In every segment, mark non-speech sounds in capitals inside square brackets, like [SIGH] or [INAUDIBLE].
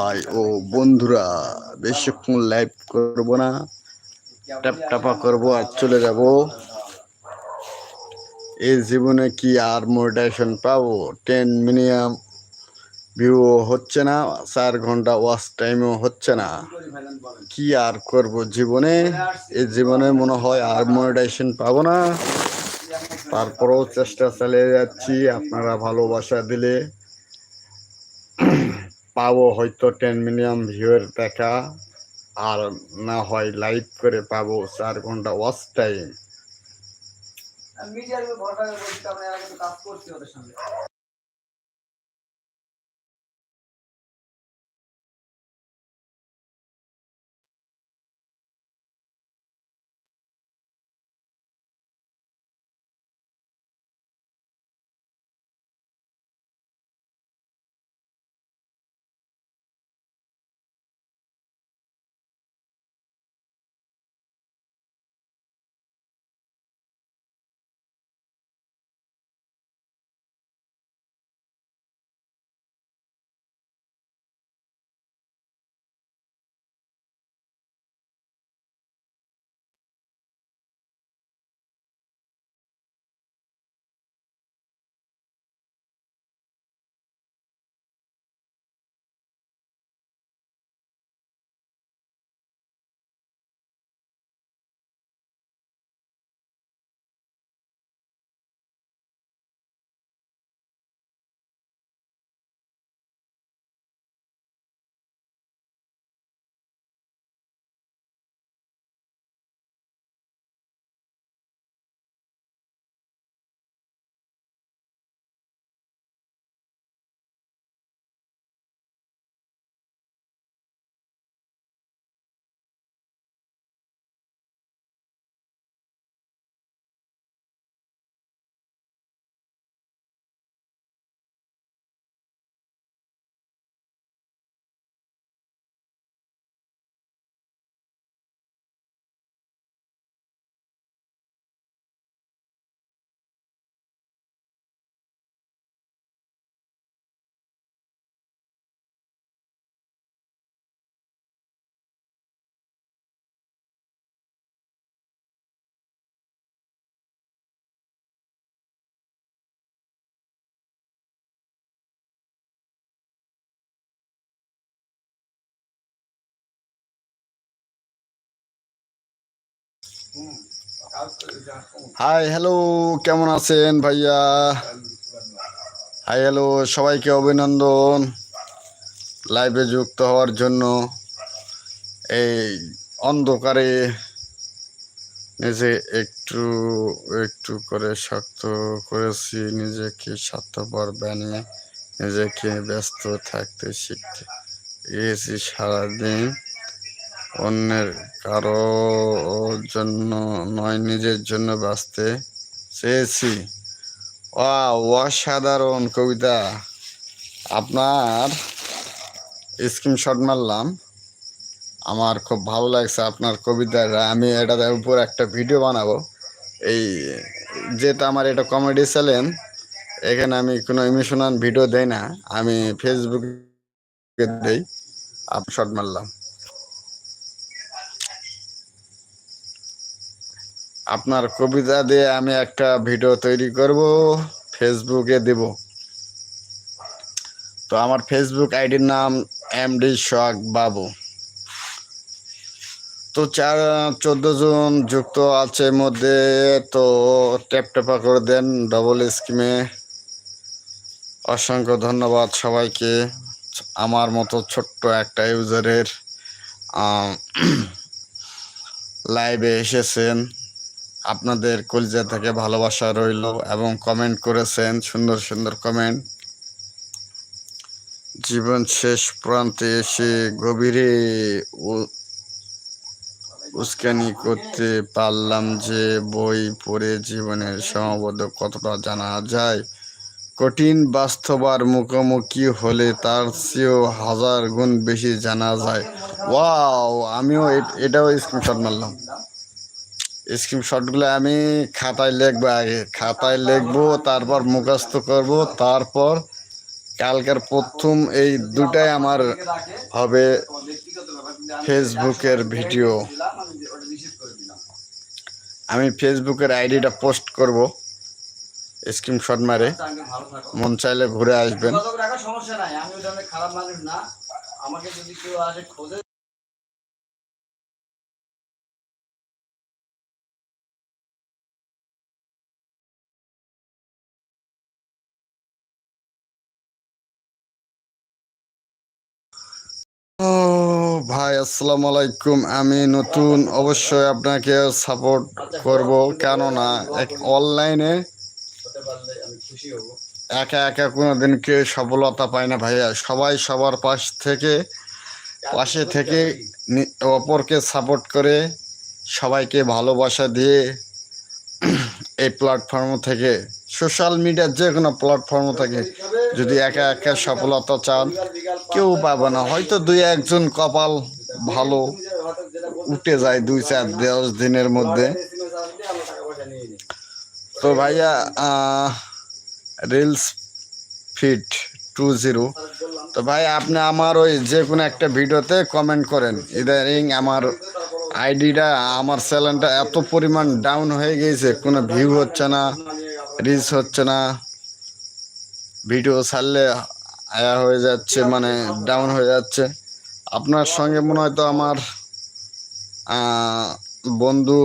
ভাই ও বন্ধুরা বেশিক্ষণ লাইভ করব না। ট্যাপ টাপা করব আর চলে যাব। এই জীবনে কি আর মোটিভেশন পাবো? টেন মিনিয়াম ভিউ হচ্ছে না চার ঘণ্টা ওয়াচ টাইমও হচ্ছে না। কি আর করব জীবনে? এই জীবনে মনে হয় আর মনিটাইজেশন পাবো না। তারপরেও চেষ্টা চালিয়ে যাচ্ছি আপনারা ভালোবাসা দিলে। পাবো হয়তো টেন মিলিয়ন ভিউয়ের দেখা, আর না হয় লাইভ করে পাবো চার ঘণ্টা ওয়াচ টাইম হাই হ্যালো কেমন আছেন ভাইয়া? হাই হ্যালো সবাইকে অভিনন্দন। লাইভে যুক্ত হওয়ার জন্য এই অন্ধকারে নিজে একটু একটু করে শক্ত করেছি, নিজেকে স্বার্থপর বানিয়ে নিজেকে ব্যস্ত থাকতে শিখতে গিয়েছি সারাদিন। অন্যের কারও জন্য নয়, নিজের জন্য বাঁচতে চেয়েছি। অসাধারণ কবিতা। আপনার স্ক্রিনশট মারলাম। আমার খুব ভালো লাগছে আপনার কবিতাটা আমি এটার উপর একটা ভিডিও বানাবো। এই যেটা আমার এটা কমেডি চ্যানেল এখানে আমি কোনো ইমোশনাল ভিডিও দেই না। আমি ফেসবুকে দেই। আপ শট মারলাম। আপনার কবিতা দিয়ে আমি একটা ভিডিও তৈরি করব, ফেসবুকে দেব। তো আমার ফেসবুক আইডির নাম এম ডি সোহাগ বাবু। তো চার, চোদ্দ জন যুক্ত আছে মধ্যে, তো ট্যাপ ট্যাপা করে দেন ডবল স্কিমে অসংখ্য ধন্যবাদ সবাইকে, আমার মতো ছোট্ট একটা ইউজারের লাইভে [CLEARS THROAT] এসেছেন। আপনাদের কলিজা থেকে ভালোবাসা রইল এবং কমেন্ট করেছেন, সুন্দর সুন্দর কমেন্ট জীবন শেষ প্রান্তে এসে গভীরে উস্কানি করতে পারলাম যে বই পড়ে জীবনের সীমাবদ্ধ কতটা জানা যায়। কঠিন বাস্তবার মুখোমুখি হলে তার চেয়েও হাজার গুণ বেশি জানা যায়। ওয়াও আমিও এটাও স্ক্রিনশট মারলাম। স্ক্রিনশটগুলো আমি খাতায় লিখব আগে। খাতায় লিখব, তারপর মুখস্থ করব, তারপর কালকের প্রথম এই দুটাই আমার হবে ফেসবুকের ভিডিও। আমি ফেসবুকের আইডিটা পোস্ট করব স্ক্রিনশট মারে। মন চাইলে ঘুরে আসবেন। ও ভাই, আসসালামু আলাইকুম। আমি নতুন অবশ্যই আপনাকে সাপোর্ট করব। কেননা অনলাইনে খুশি হব একা একা কোনোদিন কেউ সফলতা পায় না ভাইয়া। সবাই সবার পাশ থেকে, পাশে থেকে অপরকে সাপোর্ট করে সবাইকে ভালোবাসা দিয়ে এই প্ল্যাটফর্ম থেকে সোশ্যাল মিডিয়ার যে কোনো প্ল্যাটফর্ম থেকে যদি একা একা সফলতা চান, কেউ পাবে না। হয়তো দুই একজন কপাল ভালো, উঠে যায় দুই চার দশ দিনের মধ্যে। তো ভাইয়া রিলস ফিট টু জিরো তো ভাই, আপনি আমার ওই যে কোনো একটা ভিডিওতে কমেন্ট করেন। ইদারিং আমার আইডিটা আমার চ্যানেলটা এত পরিমাণ ডাউন হয়ে গিয়েছে, কোনো ভিউ হচ্ছে না রিচ হচ্ছে না। ভিডিও ছাড়লে আয়া হয়ে যাচ্ছে মানে ডাউন হয়ে যাচ্ছে। আপনার সঙ্গে মনে হয় তো আমার বন্ধু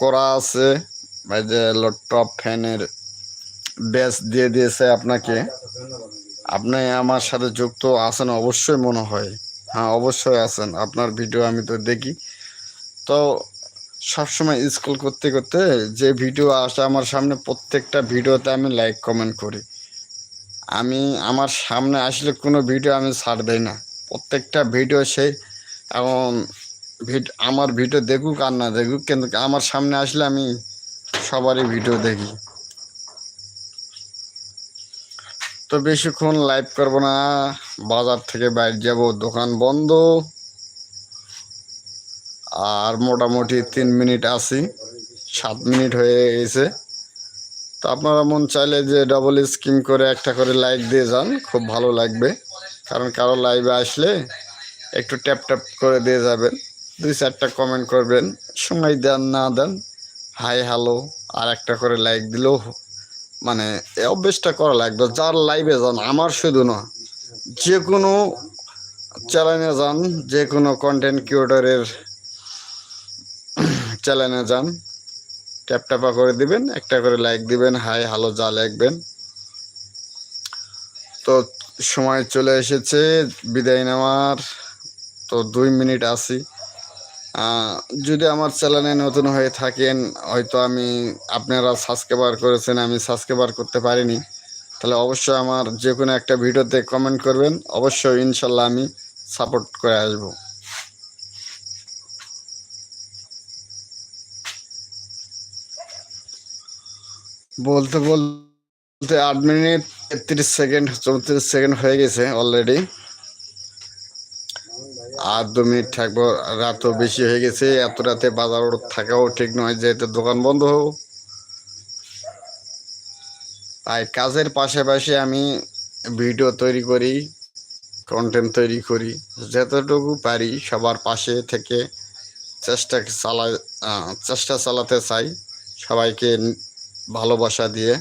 করা আছে যে টপ ফ্যানের ব্যাচ দিয়ে দিয়েছে আপনাকে। আপনি আমার সাথে যুক্ত আছেন, অবশ্যই মনে হয়। হ্যাঁ অবশ্যই আছেন, আপনার ভিডিও আমি তো দেখি। তো সবসময় স্কুল করতে করতে যে ভিডিও আসে, আমার সামনে প্রত্যেকটা ভিডিওতে আমি লাইক কমেন্ট করি। আমি আমার সামনে আসলে কোনো ভিডিও আমি ছাড় দেই না। প্রত্যেকটা ভিডিও সেই ভিড- আমার ভিডিও দেখুক আর না দেখুক, কিন্তু আমার সামনে আসলে আমি সবারই ভিডিও দেখি। তো বেশিক্ষণ লাইভ করব না, বাজার থেকে বাইরে যাব, দোকান বন্ধ। আর মোটামুটি তিন মিনিট আছি, সাত মিনিট হয়ে গেছে। তো আপনারা মন চাইলে যে ডবল স্কিম করে একটা করে লাইক দিয়ে যান, খুব ভালো লাগবে। কারণ কারও লাইভে আসলে একটু ট্যাপ ট্যাপ করে দিয়ে যাবেন। দুই চারটা কমেন্ট করবেন, সময় দেন না দেন হাই হ্যালো আর একটা করে লাইক দিলেও মানে অভ্যেসটা করা লাগবে। যার লাইভে যান, আমার শুধু না, যে কোনো চ্যানেলে যান, যে কোনো কন্টেন্ট ক্রিয়েটরের চ্যানেলে যান। ট্যাপ ট্যাপা করে দিবেন, একটা করে লাইক দিবেন হাই হ্যালো যা লিখবেন। তো সময় চলে এসেছে, বিদায় নেওয়ার। তো দুই মিনিট আছি। যদি আমার চ্যানেলে নতুন হয়ে থাকেন, হয়তো আমি আপনারা সাবস্ক্রাইবার করেছেন, আমি সাবস্ক্রাইবার করতে পারিনি। তাহলে অবশ্যই আমার যে কোনো একটা ভিডিওতে কমেন্ট করবেন। অবশ্যই ইনশাল্লাহ আমি সাপোর্ট করে আসব। বলতে বলতে আট মিনিট তেত্রিশ সেকেন্ড, চৌত্রিশ সেকেন্ড হয়ে গেছে অলরেডি আর দু মিনিট থাকব, রাতও বেশি হয়ে গেছে, এত রাতে বাজার থাকাও ঠিক নয়, যেহেতু দোকান বন্ধ হোক। তাই কাজের পাশাপাশি আমি ভিডিও তৈরি করি কন্টেন্ট তৈরি করি, যতটুকু পারি সবার পাশে থেকে চেষ্টা চালা চেষ্টা চালাতে চাই, সবাইকে ভালোবাসা দিয়ে।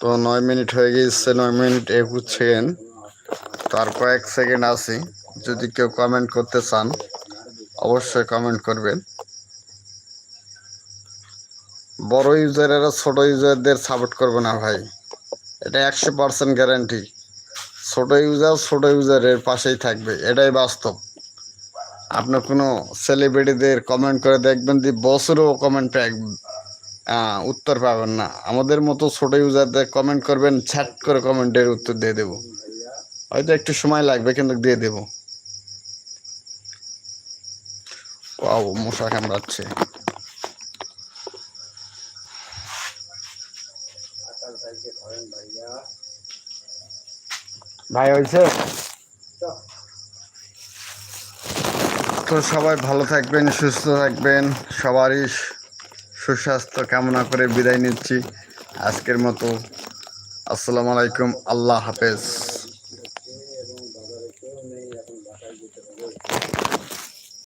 তো নয় মিনিট হয়ে গিয়েছে, নয় মিনিট সেকেন্ড তার কয়েক সেকেন্ড আছি, যদি কেউ কমেন্ট করতে চান, অবশ্যই কমেন্ট করবেন। বড় ইউজারেরা ছোট ইউজারদের সাপোর্ট করবে না ভাই। এটা একশো পার্সেন্ট গ্যারান্টি ছোট ইউজার ছোট ইউজারের পাশেই থাকবে। এটাই বাস্তব। আপনার কোনো সেলিব্রিটিদের কমেন্ট করে দেখবেন যে বছরও কমেন্ট উত্তর পাবেন না। আমাদের মতো ছোট ইউজারদের কমেন্ট করবেন, ছ্যাট করে কমেন্টের উত্তর দিয়ে দেবো। হয়তো একটু সময় লাগবে, কিন্তু দিয়ে দেবো। ওয়াও, মশা কামড়াচ্ছে। ভাই হয়েছে? তো সবাই ভালো থাকবেন সুস্থ থাকবেন। সবারই সুস্বাস্থ্য কামনা করে বিদায় নিচ্ছি। আজকের মতো। আসসালামু আলাইকুম। আল্লাহ হাফেজ।